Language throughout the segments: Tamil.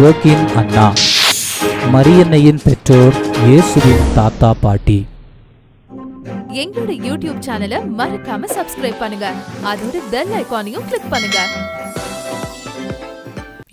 ஜோக்கின் அண்ணா. மரியன்னையின் பெற்றோர் இயேசுவின் தாத்தா பாட்டி. எங்களோட யூடியூப் சேனலை மறக்காம சப்ஸ்கிரைப் பண்ணுங்க. அதோட பெல் ஐக்கானையும் கிளிக் பண்ணுங்க.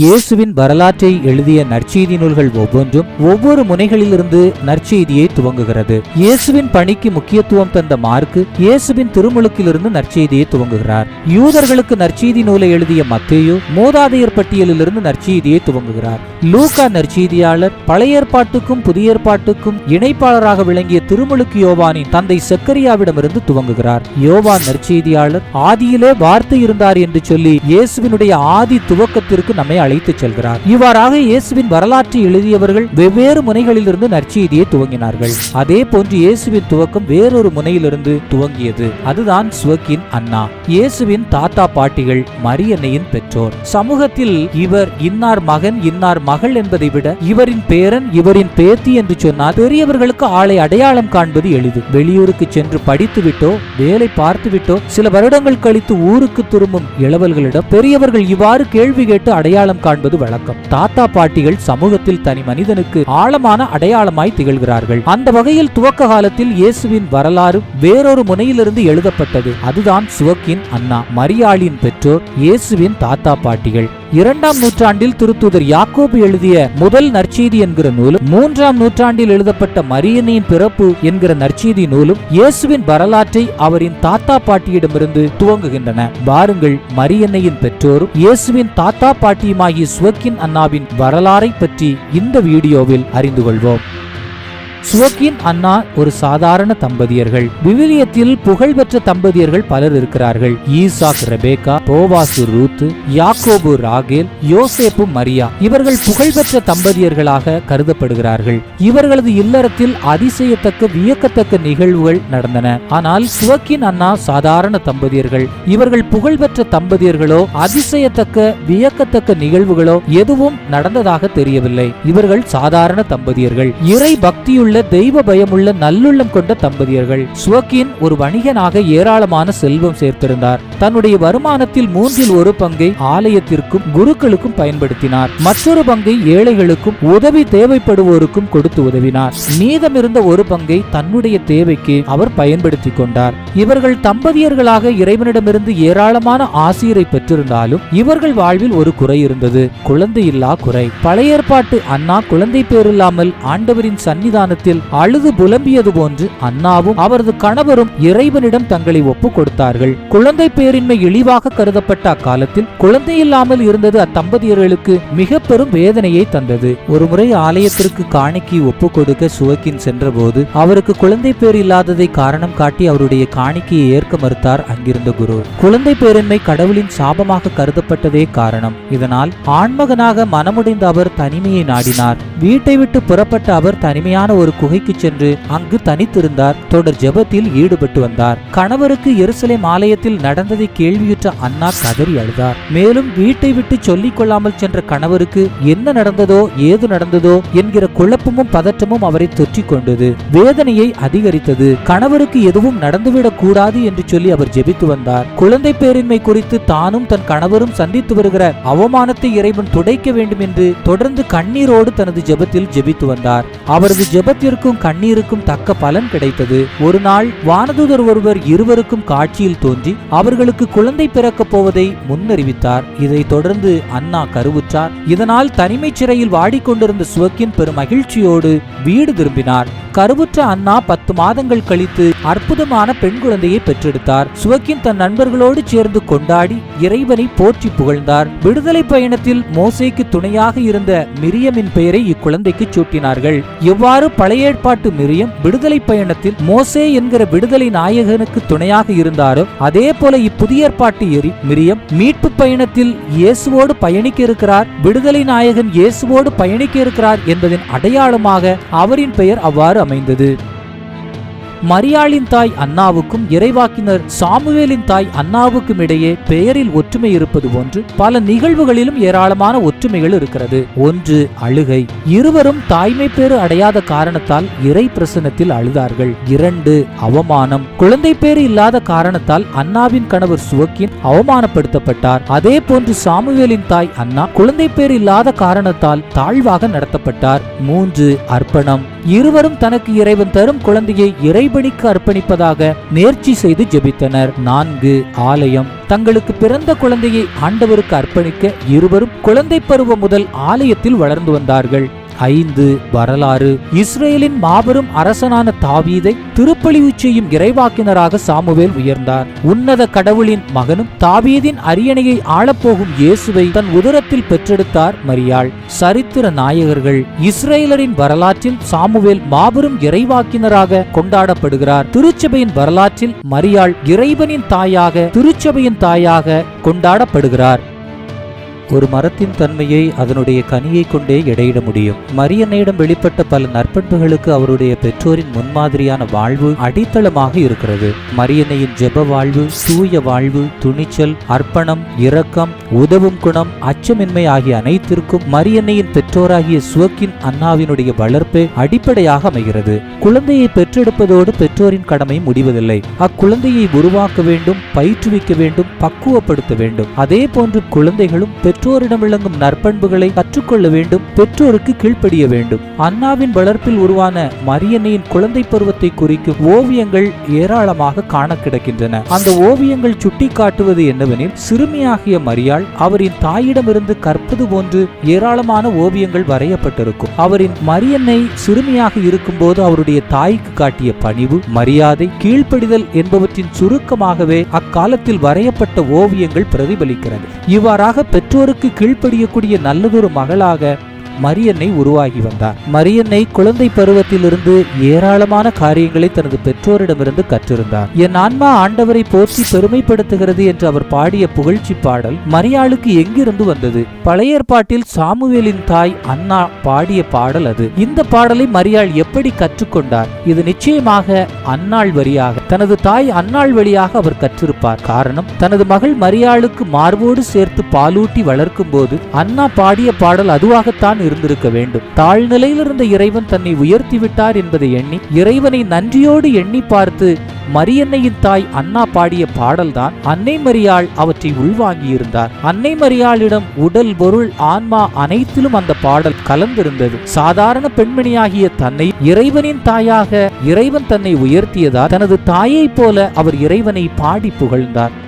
இயேசுவின் வரலாற்றை எழுதிய நற்செய்தி நூல்கள் ஒவ்வொன்றும் ஒவ்வொரு முனைகளிலிருந்து நற்செய்தியை துவங்குகிறது. இயேசுவின் பணிக்கு முக்கியத்துவம் தந்த மார்க்கு இயேசுவின் திருமுழுக்கிலிருந்து நற்செய்தியை துவங்குகிறார். யூதர்களுக்கு நற்செய்தி நூலை எழுதிய மத்தேயு மூதாதையர் பட்டியலிலிருந்து நற்செய்தியை துவங்குகிறார். லூகா நற்செய்தியாளர் பழைய ஏற்பாட்டுக்கும் புதிய ஏற்பாட்டுக்கும் இணைப்பாளராக விளங்கிய திருமுழுக்கு யோவானின் தந்தை செக்கரியாவிடமிருந்து துவங்குகிறார். யோவான் நற்செய்தியாளர் ஆதியிலே வார்த்தை இருந்தார் என்று சொல்லி இயேசுவினுடைய ஆதி துவக்கத்திற்கு நம்மை அழைத்துச் செல்கிறார். இவ்வாறாக இயேசுவின் வரலாற்று எழுதியவர்கள் வெவ்வேறு முனைகளிலிருந்து நற்செய்தியை துவங்கினார்கள். அதே போன்று இயேசுவின் துவக்கம் வேறொரு முனையிலிருந்து துவங்கியது. அதுதான் சுவக்கின் அண்ணா. இயேசுவின் தாத்தா பாட்டிகள் மரியன்னையின் பெற்றோர். சமூகத்தில் இவர் இன்னார் மகன் இன்னார் மகள் என்பதை விட இவரின் பேரன் இவரின் பேத்தி என்று சொன்னால் பெரியவர்களுக்கு ஆளை அடையாளம் காண்பது எளிது. வெளியூருக்கு சென்று படித்துவிட்டோ வேலை பார்த்துவிட்டோ சில வருடங்கள் கழித்து ஊருக்கு திரும்பும் இளவல்களிடம் பெரியவர்கள் இவ்வாறு கேள்வி கேட்டு அடையாளம் காண்பது வழக்கம். தாத்தா பாட்டிகள் சமூகத்தில் தனி மனிதனுக்கு ஆழமான அடையாளமாய் திகழ்கிறார்கள். அந்த வகையில் துவக்க காலத்தில் இயேசுவின் வரலாறு வேறொரு முனையிலிருந்து எழுதப்பட்டது. அதுதான் சுவக்கின் அண்ணா மரியாளின் பெற்றோர் இயேசுவின் தாத்தா பாட்டிகள். இரண்டாம் நூற்றாண்டில் திருத்துதர் யாக்கோபு எழுதிய முதல் நற்செய்தி என்கிற நூலும் மூன்றாம் நூற்றாண்டில் எழுதப்பட்ட மரியனின் பிறப்பு என்கிற நற்செய்தி நூலும் இயேசுவின் வரலாற்றை அவரின் தாத்தா பாட்டியிடமிருந்து துவங்குகின்றன. பாருங்கள் மரியன்னையின் பெற்றோரும் இயேசுவின் தாத்தா பாட்டியுமாகிய சுவக்கின் அண்ணாவின் வரலாறை பற்றி இந்த வீடியோவில் அறிந்து கொள்வோம். சுவக்கின் அண்ணா ஒரு சாதாரண தம்பதியர்கள். விவிலியத்தில் புகழ்பெற்ற தம்பதியர்கள் பலர் இருக்கிறார்கள். ஈசாக் ரெபேகா போவாசு ரூத்து யாக்கோபு ராகேல் யோசேப்பு மரியா இவர்கள் புகழ்பெற்ற தம்பதியர்களாக கருதப்படுகிறார்கள். இவர்களது இல்லறத்தில் அதிசயத்தக்க வியக்கத்தக்க நிகழ்வுகள் நடந்தன. ஆனால் சுவக்கின் அண்ணா சாதாரண தம்பதியர்கள். இவர்கள் புகழ்பெற்ற தம்பதியர்களோ அதிசயத்தக்க வியக்கத்தக்க நிகழ்வுகளோ எதுவும் நடந்ததாக தெரியவில்லை. இவர்கள் சாதாரண தம்பதியர்கள். இறை பக்தியுள்ள தெய்வ பயமுள்ள நல்லுள்ளம் கொண்ட தம்பதியர்கள். சுவக்கின் ஒரு வணிகனாக ஏராளமான செல்வம் சேர்த்திருந்தார். தன்னுடைய வருமானத்தில் மூன்றில் ஒரு பங்கை ஆலயத்திற்கும் குருக்களுக்கும் பயன்படுத்தினார். மற்றொரு பங்கை ஏழைகளுக்கும் உதவி தேவைப்படுவோருக்கும் கொடுத்து உதவினார். மீதமிருந்த ஒரு பங்கை தன்னுடைய தேவைக்கு அவர் பயன்படுத்திக் கொண்டார். இவர்கள் தம்பதியர்களாக இறைவனிடமிருந்து ஏராளமான ஆசிரியரை பெற்றிருந்தாலும் இவர்கள் வாழ்வில் ஒரு குறை இருந்தது. குழந்தையில்லா குறை. பழைய ஏற்பாட்டு அண்ணா குழந்தை பேரில்லாமல் ஆண்டவரின் சன்னிதானத்தில் அழுது புலம்பியது போன்று அண்ணாவும் அவரது கணவரும் இறைவனிடம் தங்களை ஒப்பு கொடுத்தார்கள் குழந்தை பேரின்மை இழிவாக கருதப்பட்ட அக்காலத்தில் குழந்தை இல்லாமல் இருந்தது அத்தம்பதியர்களுக்கு மிக பெரும் வேதனையை தந்தது. ஒருமுறை ஆலயத்திற்கு காணிக்கை ஒப்பு கொடுக்க சுவக்கின் சென்றபோது அவருக்கு குழந்தை பேர் இல்லாததை காரணம் காட்டி அவருடைய காணிக்கையை ஏற்க மறுத்தார் அங்கிருந்த குரு. குழந்தை பேரின்மை கடவுளின் சாபமாக கருதப்பட்டதே காரணம். இதனால் ஆண்மகனாக மனமுடைந்த அவர் தனிமையை நாடினார். வீட்டை விட்டு புறப்பட்ட அவர் தனிமையான ஒரு ஒரு குகைக்கு சென்று அங்கு தனித்திருந்தார். தொடர் ஜெபத்தில் ஈடுபட்டு வந்தார். கணவருக்கு எருசலேம் ஆலயத்தில் நடந்ததை கேள்வியுற்ற அண்ணா கதறி அழுதார். மேலும் வீட்டை விட்டு சொல்லிக் கொள்ளாமல் சென்ற கணவருக்கு என்ன நடந்ததோ ஏது நடந்ததோ என்கிற குழப்பமும் பதற்றமும் அவரை தொற்றிக் கொண்டது. வேதனையை அதிகரித்தது. கணவருக்கு எதுவும் நடந்துவிடக் கூடாது என்று சொல்லி அவர் ஜெபித்து வந்தார். குழந்தை பேரின்மை குறித்து தானும் தன் கணவரும் சந்தித்து வருகிற அவமானத்தை இறைவன் துடைக்க வேண்டும் என்று தொடர்ந்து கண்ணீரோடு தனது ஜெபத்தில் ஜெபித்து வந்தார். அவரது ஜெபத்திற்கும் கண்ணீருக்கும் தக்க பலன் கிடைத்தது. ஒரு நாள் வானதூதர் ஒருவர் இருவருக்கும் காட்சியில் தோன்றி அவர்களுக்கு குழந்தை பிறக்கப் போவதை முன்னறிவித்தார். இதைத் தொடர்ந்து அண்ணா கருவுற்றார். இதனால் தனிமை சிறையில் வாடிக்கொண்டிருந்த சுவக்கின் பெரும் மகிழ்ச்சியோடு வீடு திரும்பினார். கருவுற்ற அண்ணா பத்து மாதங்கள் கழித்து அற்புதமான பெண் குழந்தையை பெற்றெடுத்தார். சுவக்கின் தன் நண்பர்களோடு சேர்ந்து கொண்டாடி இறைவனை போற்றி புகழ்ந்தார். விடுதலை பயணத்தில் மோசைக்கு துணையாக இருந்த மிரியமின் பெயரை இக்குழந்தைக்கு சூட்டினார்கள். எவ்வாறு பழைய ஏற்பாட்டு மிரியம் விடுதலை பயணத்தில் மோசே என்கிற விடுதலை நாயகனுக்கு துணையாக இருந்தாரோ அதே போல இப்புதிய ஏற்பாட்டு எரி மிரியம் மீட்பு பயணத்தில் இயேசுவோடு பயணிக்க இருக்கிறார் விடுதலை நாயகன் இயேசுவோடு பயணிக்க இருக்கிறார் என்பதன் அடையாளமாக அவரின் பெயர் அவ்வாறு அமைந்தது. மரியாளின் தாய் அன்னாவுக்கும் இறைவாக்கினர் சாமுவேலின் தாய் அன்னாவுக்கும் இடையே பெயரில் ஒற்றுமை இருப்பது போன்று பல நிகழ்வுகளிலும் ஏராளமான ஒற்றுமைகள் இருக்கிறது. ஒன்று அழுகை. இருவரும் தாய்மை பேறு அடையாத காரணத்தால் இறை பிரசனத்தில் அழுதார்கள். இரண்டு அவமானம். குழந்தை பேறு இல்லாத காரணத்தால் அன்னாவின் கணவர் சுவக்கின் அவமானப்படுத்தப்பட்டார். அதே போன்று சாமுவேலின் தாய் அன்னா குழந்தை பேறு இல்லாத காரணத்தால் தாழ்வாக நடத்தப்பட்டார். மூன்று அர்ப்பணம். இருவரும் தனக்கு இறைவன் தரும் குழந்தையை இறைபணிக்கு அர்ப்பணிப்பதாக நேர்ச்சி செய்து ஜெபித்தனர். நான்கு ஆலயம். தங்களுக்கு பிறந்த குழந்தையை ஆண்டவருக்கு அர்ப்பணிக்க இருவரும் குழந்தை பருவம் முதல் ஆலயத்தில் வளர்ந்து வந்தார்கள். ஐந்து வரலாறு. இஸ்ரேலின் மாபெரும் அரசனான தாவீதை திருப்பலிவு செய்யும் இறைவாக்கினராக சாமுவேல் உயர்ந்தார். உன்னத கடவுளின் மகனும் தாவீதின் அரியணையை ஆளப்போகும் இயேசுவை தன் உதரத்தில் பெற்றெடுத்தார் மரியாள். சரித்திர நாயகர்கள். இஸ்ரேலரின் வரலாற்றில் சாமுவேல் மாபெரும் இறைவாக்கினராக கொண்டாடப்படுகிறார். திருச்சபையின் வரலாற்றில் மரியாள் இறைவனின் தாயாக திருச்சபையின் தாயாக கொண்டாடப்படுகிறார். ஒரு மரத்தின் தன்மையை அதனுடைய கனியை கொண்டே எடையிட முடியும். மரியன்னையிடம் வெளிப்பட்ட பல நற்பண்புகளுக்கு அவருடைய பெற்றோரின் முன்மாதிரியான வாழ்வு அடித்தளமாக இருக்கிறது. மரியன்னையின் ஜெப வாழ்வு தூய வாழ்வு துணிச்சல் அர்ப்பணம் இரக்கம் உதவும் குணம் அச்சமின்மை ஆகிய அனைத்திற்கும் மரியன்னையின் பெற்றோராகிய சுவக்கின் அண்ணாவினுடைய வளர்ப்பு அடிப்படையாக அமைகிறது. குழந்தையை பெற்றெடுப்பதோடு பெற்றோரின் கடமை முடிவதில்லை. அக்குழந்தையை உருவாக்க வேண்டும் பயிற்றுவிக்க வேண்டும் பக்குவப்படுத்த வேண்டும். அதே போன்று குழந்தைகளும் பெற்றோரிடம் விளங்கும் நற்பண்புகளை கற்றுக்கொள்ள வேண்டும் பெற்றோருக்கு கீழ்ப்படிய வேண்டும். அண்ணாவின் வளர்ப்பில் உருவான மரியன்னையின் குழந்தை பருவத்தை குறிக்கும் ஓவியங்கள் ஏராளமாக காண கிடக்கின்றன. அந்த ஓவியங்கள் சுட்டி காட்டுவது என்னவெனில் சிறுமியாகிய மரியாள் அவரின் தாயிடமிருந்து கற்பது போன்று ஏராளமான ஓவியங்கள் வரையப்பட்டிருக்கும். அவரின் மரியன்னை சிறுமியாக இருக்கும்போது அவருடைய தாய்க்கு காட்டிய பணிவு மரியாதை கீழ்ப்படிதல் என்பவற்றின் சுருக்கமாகவே அக்காலத்தில் வரையப்பட்ட ஓவியங்கள் பிரதிபலிக்கிறது. இவ்வாறாக பெற்றோர் அவருக்கு கீழ்ப்படியக்கூடிய நல்லதொரு மகளாக மரியன்னை உருவாகி வந்தார். மரியன்னை குழந்தை பருவத்திலிருந்து ஏராளமான காரியங்களை தனது பெற்றோரிடமிருந்து கற்றிருந்தார். என் ஆன்மா ஆண்டவரை போற்றி பெருமைப்படுத்துகிறது என்று அவர் பாடிய புகழ்ச்சி பாடல் மரியாளுக்கு எங்கிருந்து வந்தது? பழைய ஏற்பாட்டில் சாமுவேலின் தாய் அண்ணா பாடிய பாடல் அது. இந்த பாடலை மரியாள் எப்படி கற்றுக்கொண்டார்? இது நிச்சயமாக அன்னாள் வழியாக. தனது தாய் அன்னாள் வழியாக அவர் கற்றிருப்பார். காரணம் தனது மகள் மரியாளுக்கு மார்போடு சேர்த்து பாலூட்டி வளர்க்கும் போது அண்ணா பாடிய பாடல் அதுவாகத்தான் இருந்திருக்க வேண்டும். தாழ்நிலையில் இருந்த இறைவன் தன்னை உயர்த்தி விட்டார் என்பதை எண்ணி இறைவனை நன்றியோடு எண்ணி பார்த்து மரியன்னையின் தாய் அண்ணா பாடிய பாடல்தான் அன்னை மரியாள் அவற்றை உள்வாங்கியிருந்தார். அன்னை மரியாளிடம் உடல் பொருள் ஆன்மா அனைத்திலும் அந்த பாடல் கலந்திருந்தது. சாதாரண பெண்மணியாகிய தன்னை இறைவனின் தாயாக இறைவன் தன்னை உயர்த்தியதால் தனது தாயைப் போல அவர் இறைவனை பாடி புகழ்ந்தார்.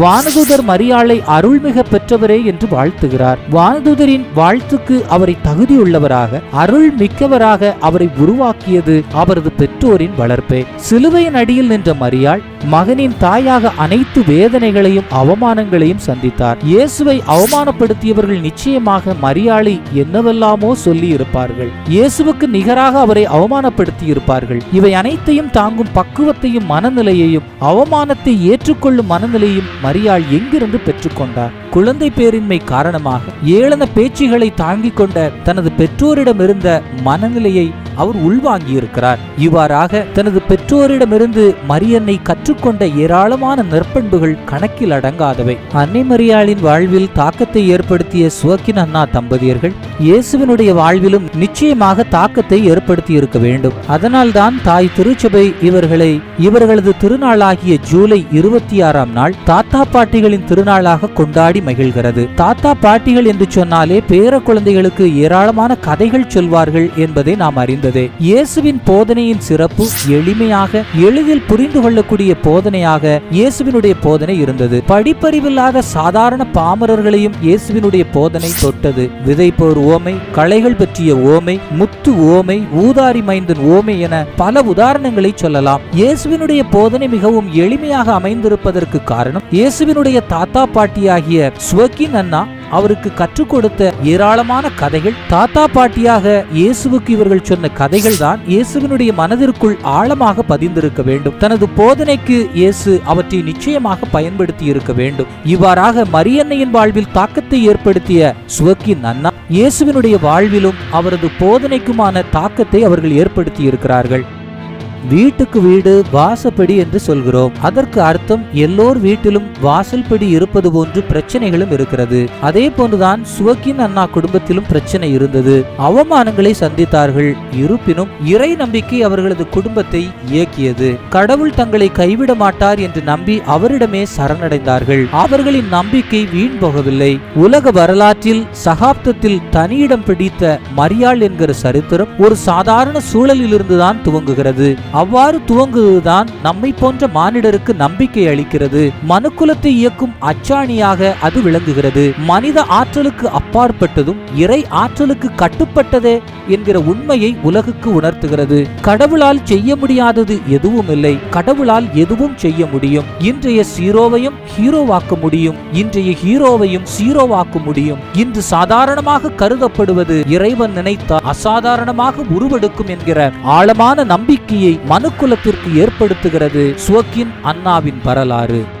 வானதூதர் மரியாளை அருள்மிக பெற்றவரே என்று வாழ்த்துகிறார். வானதுதரின் வாழ்த்துக்கு அவரை தகுதியுள்ளவராக அருள் மிக்கவராக அவரை உருவாக்கியது அவரது பெற்றோரின் வளர்ப்பே. சிலுவையின் அடியில் நின்ற மரியாள் மகனின் தாயாக அனைத்து வேதனைகளையும் அவமானங்களையும் சந்தித்தார். இயேசுவை அவமானப்படுத்தியவர்கள் நிச்சயமாக மரியாளை என்னவெல்லாமோ சொல்லி இருப்பார்கள் இயேசுவுக்கு நிகராக அவரை அவமானப்படுத்தி இருப்பார்கள் இவை அனைத்தையும் தாங்கும் பக்குவத்தையும் மனநிலையையும் அவமானத்தை ஏற்றுக்கொள்ளும் மனநிலையும் மரியாள் எங்கிருந்து பெற்றுக்கொண்டார்? குழந்தை பேரின்மை காரணமாக ஏளன பேச்சுகளை தாங்கிக் கொண்ட தனது பெற்றோரிடமிருந்த மனநிலையை அவர் உள்வாங்கியிருக்கிறார். இவ்வாறாக தனது பெற்றோரிடமிருந்து மரியன்னை கற்றுக்கொண்ட ஏராளமான நற்பண்புகள் கணக்கில் அடங்காதவை. அன்னை மரியாளின் வாழ்வில் தாக்கத்தை ஏற்படுத்திய சுவக்கின் அண்ணா தம்பதியர்கள் இயேசுவினுடைய வாழ்விலும் நிச்சயமாக தாக்கத்தை ஏற்படுத்தி இருக்க வேண்டும். அதனால்தான் தாய் திருச்சபை இவர்களை இவர்களது திருநாளாகிய ஜூலை இருபத்தி ஆறாம் நாள் தாத்தா பாட்டிகளின் திருநாளாக கொண்டாடி மகிழ்கிறது. தாத்தா பாட்டிகள் என்று சொன்னாலே பேர குழந்தைகளுக்கு ஏராளமான கதைகள் சொல்வார்கள் என்பதை நாம் அறிந்து இருந்தது. இயேசுவின் போதனையின் சிறப்பு எளிமையாக எளிதில் புரிந்து கொள்ளக்கூடிய போதனையாக இயேசுவினுடைய போதனை இருந்தது. படிப்பறிவில்லாத சாதாரண பாமரர்களையும் இயேசுவினுடைய போதனை தொட்டது. விதைப்போர் ஓமை களைகள் பற்றிய ஓமை முத்து ஓமை ஊதாரி மைந்தன் ஓமை என பல உதாரணங்களை சொல்லலாம். இயேசுவினுடைய போதனை மிகவும் எளிமையாக அமைந்திருப்பதற்கு காரணம் இயேசுவினுடைய தாத்தா பாட்டியாகிய ஸ்வகின் அண்ணா அவருக்கு கற்றுக் கொடுத்த ஏராளமான கதைகள். தாத்தா பாட்டியாக இயேசுவுக்கு இவர்கள் சொன்ன கதைகள் தான் இயேசுவினுடைய மனதிற்குள் ஆழமாக பதிந்திருக்க வேண்டும். தனது போதனைக்கு இயேசு அவற்றை நிச்சயமாக பயன்படுத்தி இருக்க வேண்டும். இவ்வாறாக மரியன்னையின் வாழ்வில் தாக்கத்தை ஏற்படுத்திய சுவக்கி நன்னா இயேசுவினுடைய வாழ்விலும் அவரது போதனைக்குமான தாக்கத்தை அவர்கள் ஏற்படுத்தி இருக்கிறார்கள். வீட்டுக்கு வீடு வாசப்படி என்று சொல்கிறோம். அதற்கு அர்த்தம் எல்லோர் வீட்டிலும் வாசல்படி இருப்பது போன்று பிரச்சனைகளும் இருக்கிறது. அதே போன்றுதான் சுவக்கின் அண்ணா குடும்பத்திலும் பிரச்சனை இருந்தது. அவமானங்களை சந்தித்தார்கள். இருப்பினும் இறை நம்பிக்கை அவர்களது குடும்பத்தை இயக்கியது. கடவுள் தங்களை கைவிட மாட்டார் என்று நம்பி அவரிடமே சரணடைந்தார்கள். அவர்களின் நம்பிக்கை வீண் போகவில்லை. உலக வரலாற்றில் சகாப்தத்தில் தனியிடம் பிடித்த மரியாள் என்கிற சரித்திரம் ஒரு சாதாரண சூழலிலிருந்துதான் துவங்குகிறது. அவ்வாறு துவங்குவதுதான் நம்மை போன்ற மானிடருக்கு நம்பிக்கை அளிக்கிறது. மனுக்குலத்தை இயக்கும் அச்சாணியாக அது விளங்குகிறது. மனித ஆற்றலுக்கு அப்பாற்பட்டதும் இறை ஆற்றலுக்கு கட்டுப்பட்டதே என்கிற உண்மையை உலகுக்கு உணர்த்துகிறது. கடவுளால் செய்ய முடியாதது எதுவும் இல்லை கடவுளால் எதுவும் செய்ய முடியும். இன்றைய சீரோவையும் ஹீரோவாக்க முடியும். இன்றைய ஹீரோவையும் சீரோவாக்க முடியும். இன்று சாதாரணமாக கருதப்படுவது இறைவன் நினைத்தால் அசாதாரணமாக உருவெடுக்கும் என்கிற ஆழமான நம்பிக்கையை மனுக்குலத்திற்கு ஏற்படுத்துகிறது. சுவக்கின் அண்ணாவின் வரலாறு.